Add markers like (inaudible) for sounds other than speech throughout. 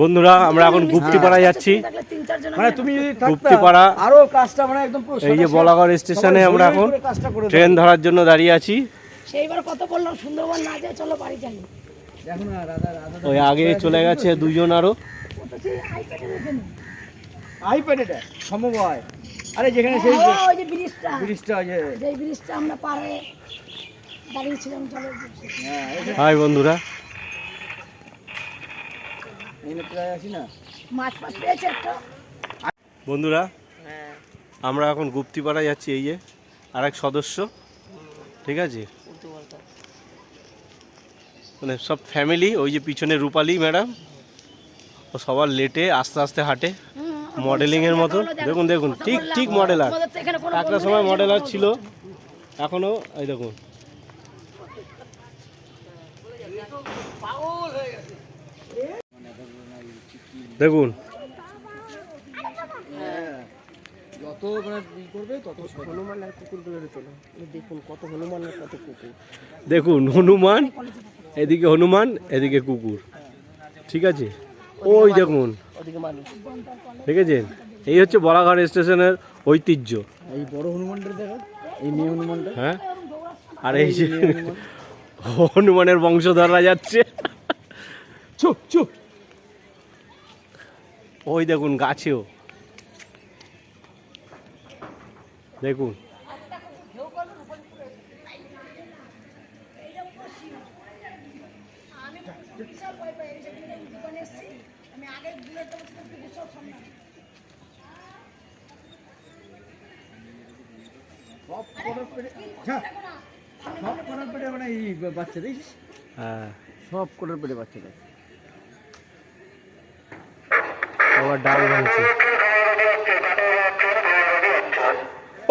বন্ধুরা আমরা এখন গুপ্তিপাড়া যাচ্ছি। মানে তুমি গুপ্তিপাড়া আরও কাজটা মানে একদম পুরো এই যে বলাগড় স্টেশনে আমরা এখন ট্রেন ধরার জন্য দাঁড়িয়ে আছি। সেইবার কত বললাম সুন্দরবন না যায় চলো বাড়ি যাই। দেখো না রাধা ওই আগে চলে গেছে দুজন আরও। ওটা সেই আইপ্যাডে রেখে নে। আইপ্যাড এটা সমবায়। আরে যেখানে সেই ওই যে ব্রিজটা। ব্রিজটা আছে যে। ব্রিজটা আমরা পারে দাঁড়িয়েছিলাম চলো। হ্যাঁ হাই বন্ধুরা এখানে প্রায় আসি না মাছ ফাছ পেয়েছে একটা বন্ধুরা আমরা এখন গুপ্তিপাড়া যাচ্ছি এই যে আর এক সদস্য ঠিক আছে? মানে সব ফ্যামিলি ওই যে পিছনে রূপালী ম্যাডাম ও সবার লেটে আস্তে আস্তে হাঁটে মডেলিং এর মতো। দেখুন দেখুন ঠিক ঠিক মডেল আর। আমাদের তো এখানে কোনো একটা সময় নেই, মডেল আর ছিল এখনও এই দেখুন। দেখুন। যত মানে করবে তত হনুমান আর কুকুরগুলো দেখুন কত হনুমান আর কত কুকুর। দেখুন হনুমান এদিকে হনুমান এদিকে কুকুর। ঠিক আছে? ওই দেখুন। ওদিকে মানুষ। দেখেছেন এই হচ্ছে বলাঘাট স্টেশনের ঐতিহ্য। এই বড় হনুমানটা দেখো এই মেয়ে হনুমানটা। হ্যাঁ? আর এই যে (laughs) হনুমানের বংশধররা যাচ্ছে। চুপ চুপ ওই দেখুন গাছেও। দেখুন। সব করার পেটে মানে বাচ্চা দেখিস হ্যাঁ। সব করার পেটে বাচ্চা দেখ আবার ডাল ভাঙছে।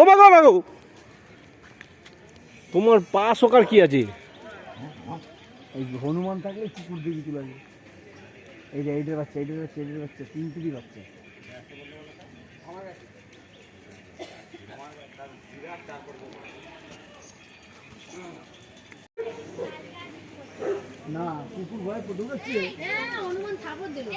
ও মাগো মাগো তোমার পা শোকার কি আছে? এই হনুমান থাকলে কুকুর দিকে চলে আসবে। এই যে এইটার বাচ্চা এইটার বাচ্চা এইটার বাচ্চা তিনটিরই বাচ্চা। না কুকুর ভয় দৌড়াচ্ছে হ্যাঁ, হনুমান থাপড় দিল।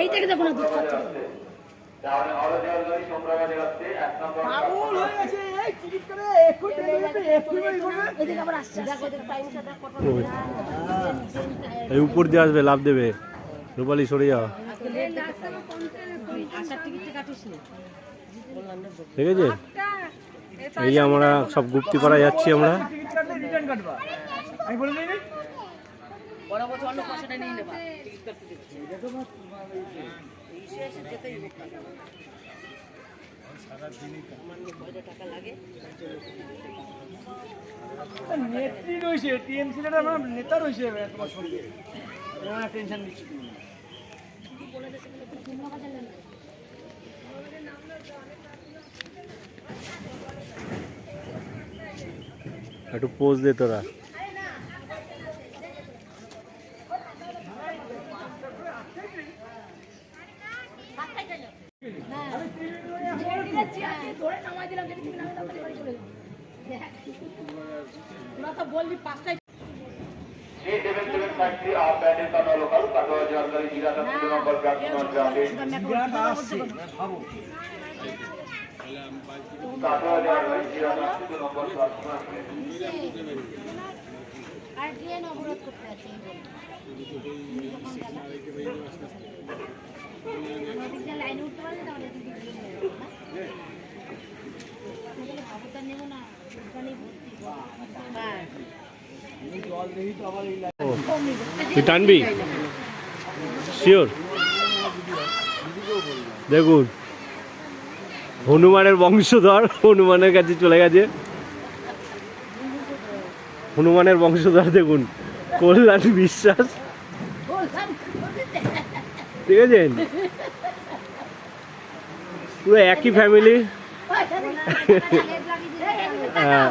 এইটাকে দেখো না দুধ খাচ্ছে। হয়ে এই উপর দিয়ে আসবে লাভ দেবে। রূপালি সরে যাও। ঠিক আছে এই যে আমরা সব গুপ্তি গুপ্তিপাড়া যাচ্ছি আমরা। নেত্রী রয়েছে টিএমসি নেতা রয়েছে তোমার সঙ্গে। টেনশন নিচ্ছি একটু পোজ দে তোরা। ধরে আর ট্রেন অবরোধ টানবি? শিওর দেখুন। হনুমানের বংশধর হনুমানের কাছে চলে গেছে হনুমানের বংশধর দেখুন কল্যাণ বিশ্বাস ঠিক আছে পুরো একই ফ্যামিলি হ্যাঁ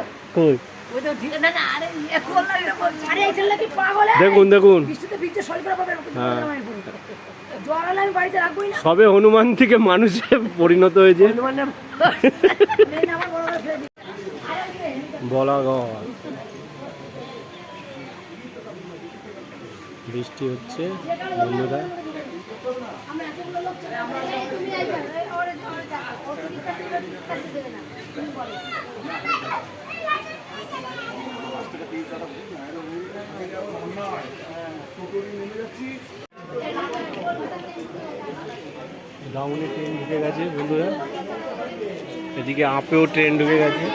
দেখুন দেখুন। বৃষ্টিতে ভিজতে শরীর খারাপ হবে, এরকম হ্যাঁ। সবে হনুমান থেকে মানুষে পরিণত হয়েছে। বলা বৃষ্টি হচ্ছে বন্ধুরা। আমরা এতগুলো লোক চলে, আমরা এই তুমি এই যাও, এই ওরে ওরে যাও, ও তো টিকা দিবে, টিকা দেবে না। তুমি বলো। ডাউনে ট্রেন ঢুকে গেছে বন্ধুরা। এদিকে আপেও ট্রেন ঢুকে গেছে।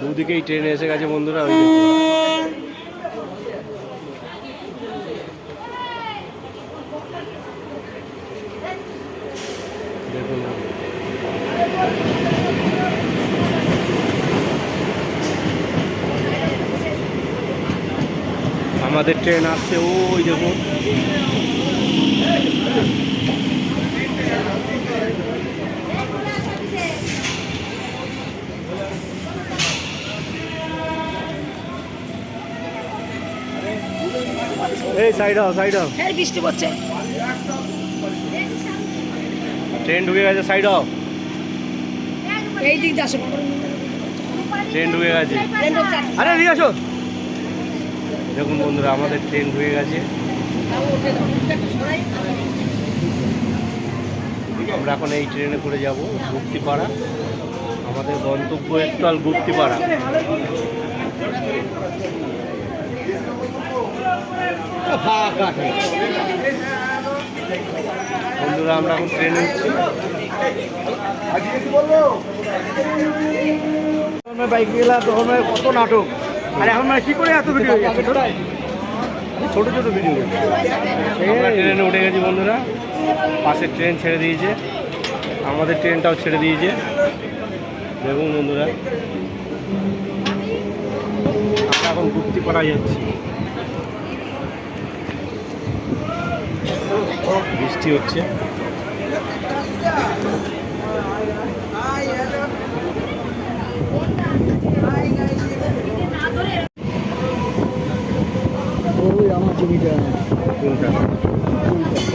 দুদিকেই ট্রেন এসে গেছে বন্ধুরা, ওই আমাদের ট্রেন আসছে ওই দেখুন এই সাইড হও সাইড হও বৃষ্টি পড়ছে। ট্রেন ঢুকে গেছে সাইড হও এই দিক দিয়ে আসো। ট্রেন ঢুকে গেছে। আরে এদিকে আসো। দেখুন বন্ধুরা, আমাদের ট্রেন ঢুকে গেছে। আমরা এখন এই ট্রেনে করে যাব, গুপ্তিপাড়া। আমাদের গন্তব্য স্থল গুপ্তিপাড়া। বন্ধুরা, আমরা এখন ট্রেনে উঠছি। বাইক গেলা তখন কত নাটক? আর এখন মানে কি করে এত ভিডিও হয়ে যাচ্ছে ছোট? ছোট ভিডিও আমরা ট্রেনে উঠে গেছি বন্ধুরা। পাশের ট্রেন ছেড়ে দিয়েছে। আমাদের ট্রেনটাও ছেড়ে দিয়েছে। দেখুন বন্ধুরা। আমরা এখন গুপ্তিপাড়া যাচ্ছি। বৃষ্টি হচ্ছে।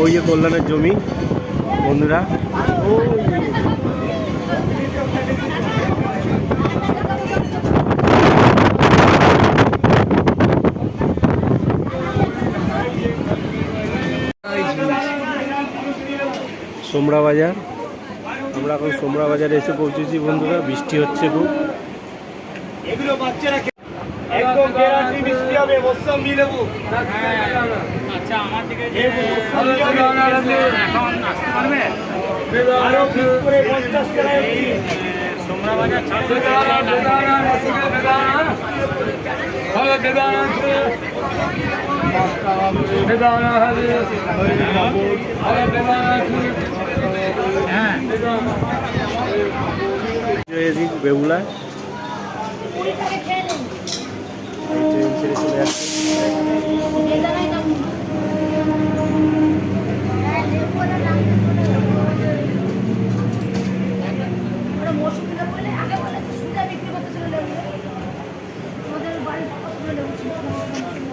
ওই যে কল্যাণের জমি বন্ধুরা। সোমরা বাজার আমরা এখন সোমরা বাজারে এসে পৌঁছেছি বন্ধুরা। বৃষ্টি হচ্ছে খুব। গ্যারান্টি বৃষ্টি হবে মৌসুমি লেবু আরো পিস ছেড়ে চলে যাচ্ছে এই দাঁড়াই দাও। হ্যাঁ, লেবু ওটা দাম ওরা মৌসুমিটা বললে, আগে বললে তো সুদে বিক্রি করতেছিল লেবু। ওদের বাড়ির কতগুলো লেবু ছিল।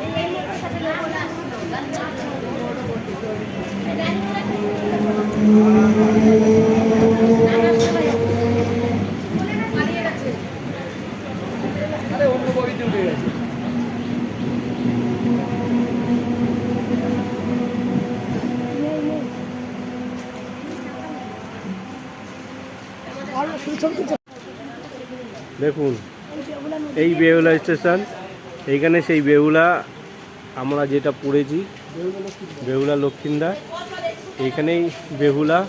এই- এই লেবুর সাথে লেবু না। এই লেবুটা না, না, সবাই বলে না, পালিয়ে গেছে। আরে অন্য বগিতে উঠে গেছে দেখুন, এই বেহুলা স্টেশন, এইখানে সেই বেহুলা, আমরা যেটা পড়েছি, বেহুলা লক্ষ্মীন্দর এইখানেই বেহুলা,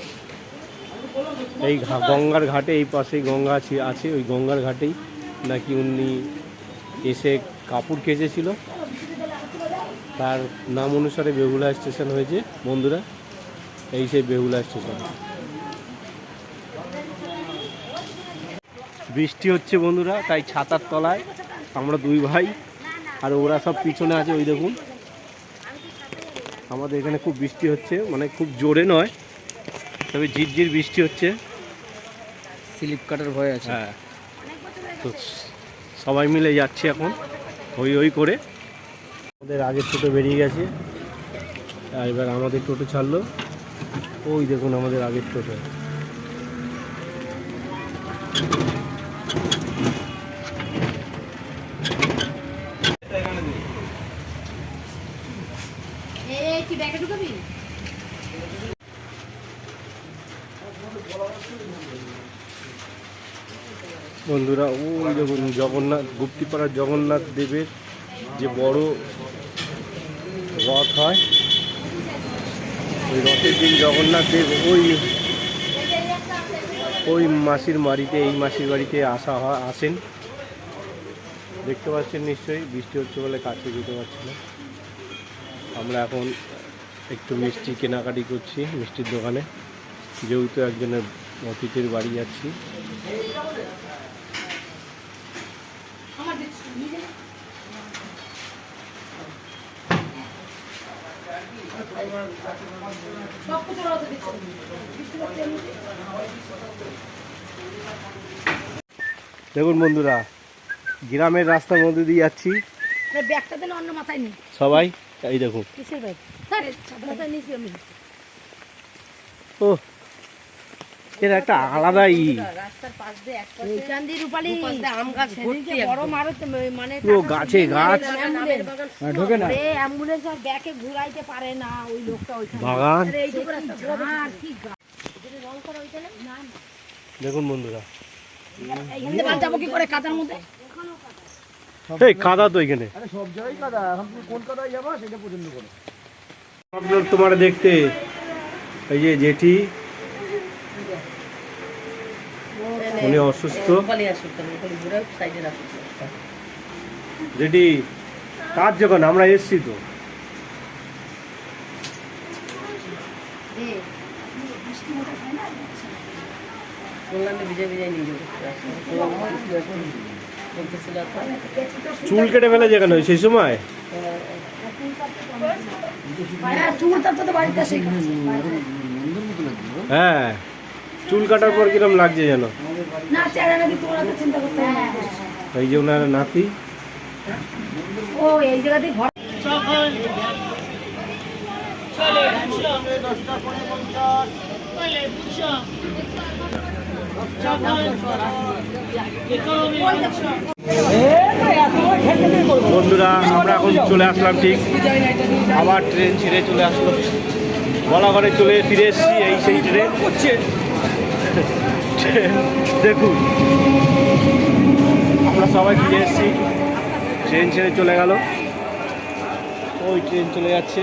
এই গঙ্গার ঘাটে, এই পাশেই গঙ্গা আছে- আছে, ওই গঙ্গার ঘাটেই নাকি উনি এসে কাপড় কেচেছিল। তার নাম অনুসারে বেহুলা স্টেশন হয়েছে, বন্ধুরা, এই সেই বেহুলা স্টেশন। বৃষ্টি হচ্ছে বন্ধুরা তাই ছাতার তলায়। আমরা দুই ভাই আর ওরা সব পিছনে আছে ওই দেখুন। আমাদের এখানে খুব বৃষ্টি হচ্ছে মানে খুব জোরে নয় তবে ঝিরঝির বৃষ্টি হচ্ছে। স্লিপ কাটার ভয় আছে। হ্যাঁ। তো সবাই মিলে যাচ্ছি এখন হই হই করে। আমাদের আগের টোটো বেরিয়ে গেছে আর এবার আমাদের টোটো ছাড়লো। ওই দেখুন আমাদের আগের টোটো এই কি ব্যাগে ঢুকাবি? বন্ধুরা ওই দেখুন জগন্নাথ গুপ্তিপাড়ার জগন্নাথ দেবের যে বড় রথ হয়, ওই রথের দিন জগন্নাথ দেব ওই ওই মাসির বাড়িতে এই মাসির বাড়িতে আসা হয়, আসেন। দেখতে পাচ্ছেন নিশ্চয়ই, বৃষ্টি হচ্ছে বলে কাছে যেতে পারছি না। আমরা এখন একটু মিষ্টি কেনাকাটি করছি মিষ্টির দোকানে। যেহেতু একজনের অতিথির বাড়ি যাচ্ছি। দেখুন বন্ধুরা গ্রামের রাস্তার মধ্যে দিয়ে যাচ্ছি। সবাই? এই আমি। ও এর একটা আলাদা ই মানে পুরো গাছে গাছ। হ্যাঁ, ঢোকে না। অ্যাম্বুলেন্স আর ব্যাকে ঘুরাইতে পারে না ওই লোকটা ওইখানে। বাগান। দেখুন বন্ধুরা। যাব কি করে কাদার মধ্যে। এই কাদা তো এখানে। আরে সব জায়গায় কাদা এখন তুমি কোন কাদায় যাবা সেটা পছন্দ করো। আপনার তোমার দেখতে এই যে জেঠি উনি অসুস্থ। জেঠি কাজ যখন আমরা এসছি তো। চুল কেটে ফেলেছে কেন সেই সময়? হ্যাঁ, চুলটা তো তো বাড়িতে এসে হ্যাঁ চুল কাটার পর কিরম লাগছে যেন? না চেহারা নাকি তোমরা তো চিন্তা করতে হবে না। এই যে ওনার নাতি। ও এই জায়গাতেই ঘর। বন্ধুরা, আমরা এখন চলে আসলাম ঠিক আবার ট্রেন ছেড়ে চলে আসলো। বলাঘরে চলে ফিরে এসেছি এই সেই ট্রেন। দেখুন। আমরা সবাই ফিরে এসেছি। ট্রেন ছেড়ে চলে গেল। ওই ট্রেন চলে যাচ্ছে।